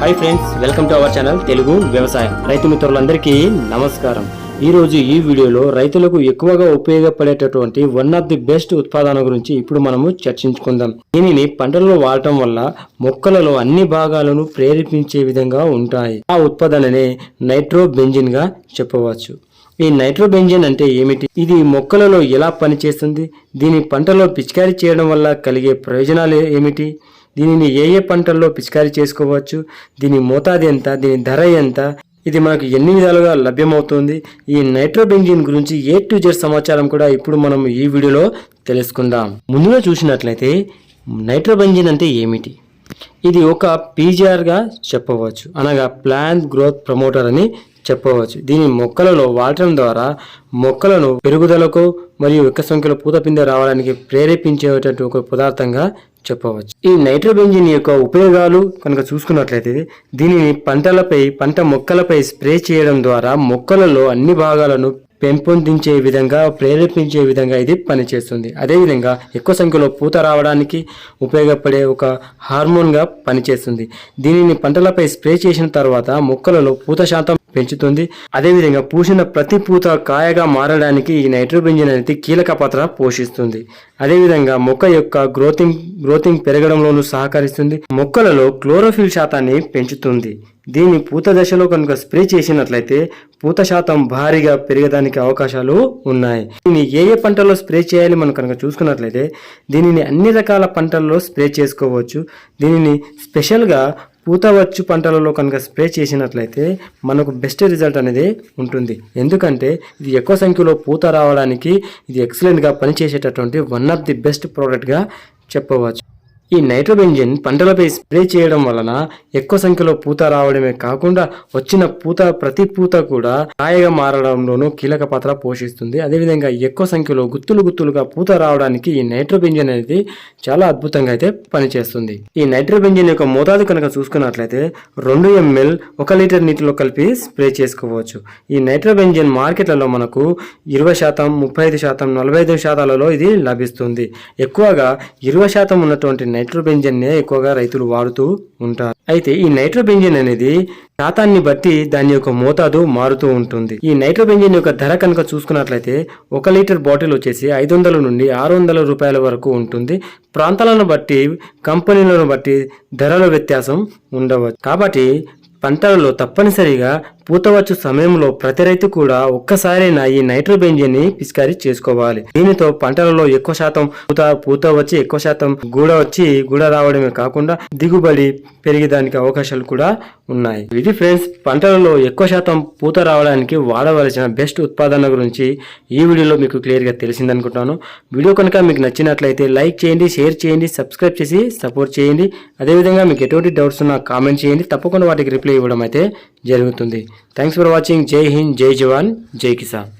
Hi friends welcome to our channel Telugu వ్యవసాయం రైతు మిత్రులందరికీ నమస్కారం. ఈ రోజు ఈ వీడియోలో రైతులకు ఎక్కువగా ఉపయోగపడేటటువంటి వన్ ఆఫ్ ది బెస్ట్ ఉత్పాదన గురించి ఇప్పుడు మనము చర్చించుకుందాం. దీనిని పంటల్లో వాడటం వల్ల మొక్కలలో అన్ని భాగాలను ప్రేరేపించే విధంగా ఉంటాయి. ఆ ఉత్పాదననే నైట్రో బెంజిన్గా చెప్పవచ్చు. ఈ నైట్రోబెంజన్ అంటే ఏమిటి? ఇది మొక్కలలో ఎలా పనిచేస్తుంది? దీని పంటలో పిచికారీ చేయడం వల్ల కలిగే ప్రయోజనాలు ఏమిటి? దీనిని ఏ ఏ పంటల్లో పిచికారీ చేసుకోవచ్చు? దీని మోతాదు ఎంత? దీని ధర ఎంత? ఇది మనకు ఎన్ని విధాలుగా లభ్యమవుతుంది? ఈ నైట్రోబెంజిన్ గురించి ఏ టు జెడ్ సమాచారం కూడా ఇప్పుడు మనం ఈ వీడియోలో తెలుసుకుందాం. ముందుగా చూసినట్లయితే నైట్రోబెంజిన్ అంటే ఏమిటి? ఇది ఒక పీజీఆర్గా చెప్పవచ్చు. అనగా ప్లాంట్ గ్రోత్ ప్రమోటర్ అని చెప్పవచ్చు. దీని మొక్కలలో వాడటం ద్వారా మొక్కలను పెరుగుదలకు మరియు ఎక్కువ సంఖ్యలో పూత పిందె రావడానికి ప్రేరేపించేటటువంటి ఒక పదార్థంగా చెప్పవచ్చు. ఈ నైట్రోబెంజిన్ యొక్క ఉపయోగాలు కనుక చూసుకున్నట్లయితే దీనిని పంటలపై పంట మొక్కలపై స్ప్రే చేయడం ద్వారా మొక్కలలో అన్ని భాగాలను పెంపొందించే విధంగా ప్రేరేపించే విధంగా ఇది పనిచేస్తుంది. అదేవిధంగా ఎక్కువ సంఖ్యలో పూత రావడానికి ఉపయోగపడే ఒక హార్మోన్గా పనిచేస్తుంది. దీనిని పంటలపై స్ప్రే చేసిన తర్వాత మొక్కలలో పూత శాతం పెంచుతుంది. అదేవిధంగా పూసిన ప్రతి పూత కాయగా మారడానికి ఈ నైట్రోబెంజిన్ అనేది కీలక పాత్ర పోషిస్తుంది. అదేవిధంగా మొక్క యొక్క గ్రోతింగ్ గ్రోతింగ్ పెరగడంలోనూ సహకరిస్తుంది. మొక్కలలో క్లోరోఫిల్ శాతాన్ని పెంచుతుంది. దీన్ని పూత దశలో కనుక స్ప్రే చేసినట్లయితే పూత శాతం భారీగా పెరగడానికి అవకాశాలు ఉన్నాయి. దీన్ని ఏ ఏ పంటల్లో స్ప్రే చేయాలి మనం కనుక చూసుకున్నట్లయితే దీనిని అన్ని రకాల పంటల్లో స్ప్రే చేసుకోవచ్చు. దీనిని స్పెషల్గా పూతవచ్చు పంటలలో కనుక స్ప్రే చేసినట్లయితే మనకు బెస్ట్ రిజల్ట్ అనేది ఉంటుంది. ఎందుకంటే ఇది ఎక్కువ సంఖ్యలో పూత రావడానికి ఇది ఎక్సలెంట్గా పనిచేసేటటువంటి వన్ ఆఫ్ ది బెస్ట్ ప్రోడక్ట్గా చెప్పవచ్చు. ఈ నైట్రోబెంజిన్ పంటలపై స్ప్రే చేయడం వలన ఎక్కువ సంఖ్యలో పూత రావడమే కాకుండా వచ్చిన పూత ప్రతి పూత కూడా కాయగా మారడంలోనూ కీలక పాత్ర పోషిస్తుంది. అదేవిధంగా ఎక్కువ సంఖ్యలో గుత్తులు గుత్తులుగా పూత రావడానికి ఈ నైట్రోబెంజిన్ అనేది చాలా అద్భుతంగా అయితే పనిచేస్తుంది. ఈ నైట్రోబెంజిన్ యొక్క మోతాదు కనుక చూసుకున్నట్లయితే రెండు ఎంఎల్ ఒక లీటర్ నీటిలో కలిపి స్ప్రే చేసుకోవచ్చు. ఈ నైట్రోబెంజిన్ మార్కెట్లలో మనకు ఇరవై శాతం ముప్పై ఐదు శాతం నలభై ఐదు శాతాలలో ఇది లభిస్తుంది. ఎక్కువగా ఇరవై శాతం ఉన్నటువంటి నైట్రోబెంజన్నే ఎక్కువగా రైతులు వాడుతూ ఉంటారు. అయితే ఈ నైట్రోబెంజన్ అనేది శాతాన్ని బట్టి దాని యొక్క మోతాదు మారుతూ ఉంటుంది. ఈ నైట్రోబెంజన్ యొక్క ధర కనుక చూసుకున్నట్లయితే ఒక లీటర్ బాటిల్ వచ్చేసి ఐదు వందల నుండి ఆరు వందల రూపాయల వరకు ఉంటుంది. ప్రాంతాలను బట్టి కంపెనీలను బట్టి ధరల వ్యత్యాసం ఉండవచ్చు. కాబట్టి పంటలలో తప్పనిసరిగా పూతవచ్చు సమయంలో ప్రతి రైతు కూడా ఒక్కసారైనా ఈ నైట్రోబెంజన్ని పిచికారీ చేసుకోవాలి. దీనితో పంటలలో ఎక్కువ శాతం పూత పూత వచ్చి ఎక్కువ శాతం గూడ వచ్చి గూడ రావడమే కాకుండా దిగుబడి పెరిగేదానికి అవకాశాలు కూడా ఉన్నాయి. ఇది ఫ్రెండ్స్ పంటలలో ఎక్కువ శాతం పూత రావడానికి వాడవలసిన బెస్ట్ ఉత్పాదన గురించి ఈ వీడియోలో మీకు క్లియర్గా తెలిసిందనుకుంటాను. వీడియో కనుక మీకు నచ్చినట్లయితే లైక్ చేయండి షేర్ చేయండి సబ్స్క్రైబ్ చేసి సపోర్ట్ చేయండి. అదేవిధంగా మీకు ఎటువంటి డౌట్స్ ఉన్నా కామెంట్ చేయండి. తప్పకుండా వాటికి రిప్లై ఇవ్వడం అయితే జరుగుతుంది. థ్యాంక్స్ ఫర్ వాచింగ్ జై హింద్ జై జవాన్ జై కిసాన్